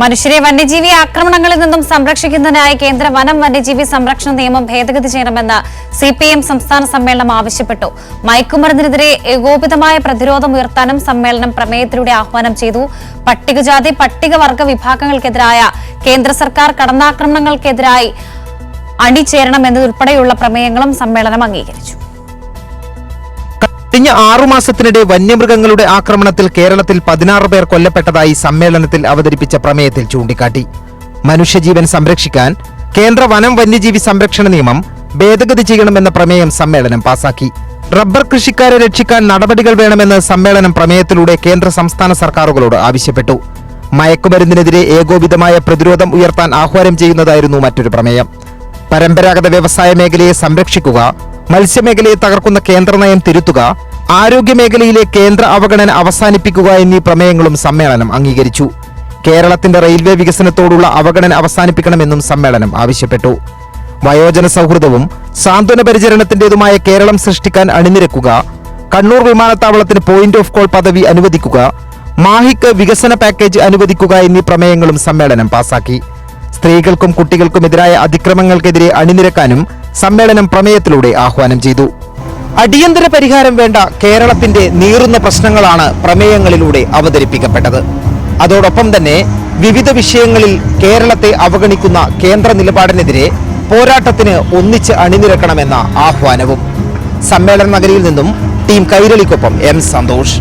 മനുഷ്യരെ വന്യജീവി ആക്രമണങ്ങളിൽ നിന്നും സംരക്ഷിക്കുന്നതിനായി കേന്ദ്ര വനം വന്യജീവി സംരക്ഷണ നിയമം ഭേദഗതി ചെയ്യണമെന്ന് സി പി എം സംസ്ഥാന സമ്മേളനം ആവശ്യപ്പെട്ടു. മയക്കുമരുന്നിനെതിരെ ഏകോപിതമായ പ്രതിരോധം ഉയർത്താനും സമ്മേളനം പ്രമേയത്തിലൂടെ ആഹ്വാനം ചെയ്തു. പട്ടികജാതി പട്ടികവർഗ വിഭാഗങ്ങൾക്കെതിരായ കേന്ദ്ര സർക്കാർ കടന്നാക്രമണങ്ങൾക്കെതിരായി അണിചേരണം എന്നതുൾപ്പെടെയുള്ള പ്രമേയങ്ങളും സമ്മേളനം അംഗീകരിച്ചു. കഴിഞ്ഞ ആറുമാസത്തിനിടെ വന്യമൃഗങ്ങളുടെ ആക്രമണത്തിൽ കേരളത്തിൽ പതിനാറ് പേർ കൊല്ലപ്പെട്ടതായി സമ്മേളനത്തിൽ അവതരിപ്പിച്ച പ്രമേയത്തിൽ ചൂണ്ടിക്കാട്ടി. മനുഷ്യജീവൻ സംരക്ഷിക്കാൻ കേന്ദ്ര വനം വന്യജീവി സംരക്ഷണ നിയമം ഭേദഗതി ചെയ്യണമെന്ന പ്രമേയം സമ്മേളനം പാസാക്കി. റബ്ബർ കൃഷിക്കാരെ രക്ഷിക്കാൻ നടപടികൾ വേണമെന്ന് സമ്മേളനം പ്രമേയത്തിലൂടെ കേന്ദ്ര സംസ്ഥാന സർക്കാരുകളോട് ആവശ്യപ്പെട്ടു. മയക്കുമരുന്നിനെതിരെ ഏകോപിതമായ പ്രതിരോധം ഉയർത്താൻ ആഹ്വാനം ചെയ്യുന്നതായിരുന്നു മറ്റൊരു പ്രമേയം. പരമ്പരാഗത വ്യവസായ മേഖലയെ സംരക്ഷിക്കുക മത്സ്യമേഖലയെ തകർക്കുന്ന കേന്ദ്ര നയം തിരുത്തുക ആരോഗ്യ മേഖലയിലെ കേന്ദ്ര അവഗണന അവസാനിപ്പിക്കുക എന്നീ പ്രമേയങ്ങളും സമ്മേളനം അംഗീകരിച്ചു. കേരളത്തിന്റെ റെയിൽവേ വികസനത്തോടുള്ള അവഗണന അവസാനിപ്പിക്കണമെന്നും സമ്മേളനം ആവശ്യപ്പെട്ടു. വയോജന സൗഹൃദവും സാന്ത്വന പരിചരണത്തിന്റേതുമായ കേരളം സൃഷ്ടിക്കാൻ അണിനിരക്കുക കണ്ണൂർ വിമാനത്താവളത്തിന് പോയിന്റ് ഓഫ് കോൾ പദവി അനുവദിക്കുക മാഹിക്ക് വികസന പാക്കേജ് അനുവദിക്കുക എന്നീ പ്രമേയങ്ങളും സമ്മേളനം പാസാക്കി. സ്ത്രീകൾക്കും കുട്ടികൾക്കുമെതിരായ അതിക്രമങ്ങൾക്കെതിരെ അണിനിരക്കാനും സമ്മേളനം പ്രമേയത്തിലൂടെ ആഹ്വാനം ചെയ്തു. അടിയന്തര പരിഹാരം വേണ്ട കേരളത്തിന്റെ നീറുന്ന പ്രശ്നങ്ങളാണ് പ്രമേയങ്ങളിലൂടെ അവതരിപ്പിക്കപ്പെട്ടത്. അതോടൊപ്പം തന്നെ വിവിധ വിഷയങ്ങളിൽ കേരളത്തെ അവഗണിക്കുന്ന കേന്ദ്ര നിലപാടിനെതിരെ പോരാട്ടത്തിന് ഒന്നിച്ച് അണിനിരക്കണമെന്ന ആഹ്വാനവും. സമ്മേളന നഗരിയിൽ നിന്നും ടീം കൈരളിക്കൊപ്പം എം സന്തോഷ്.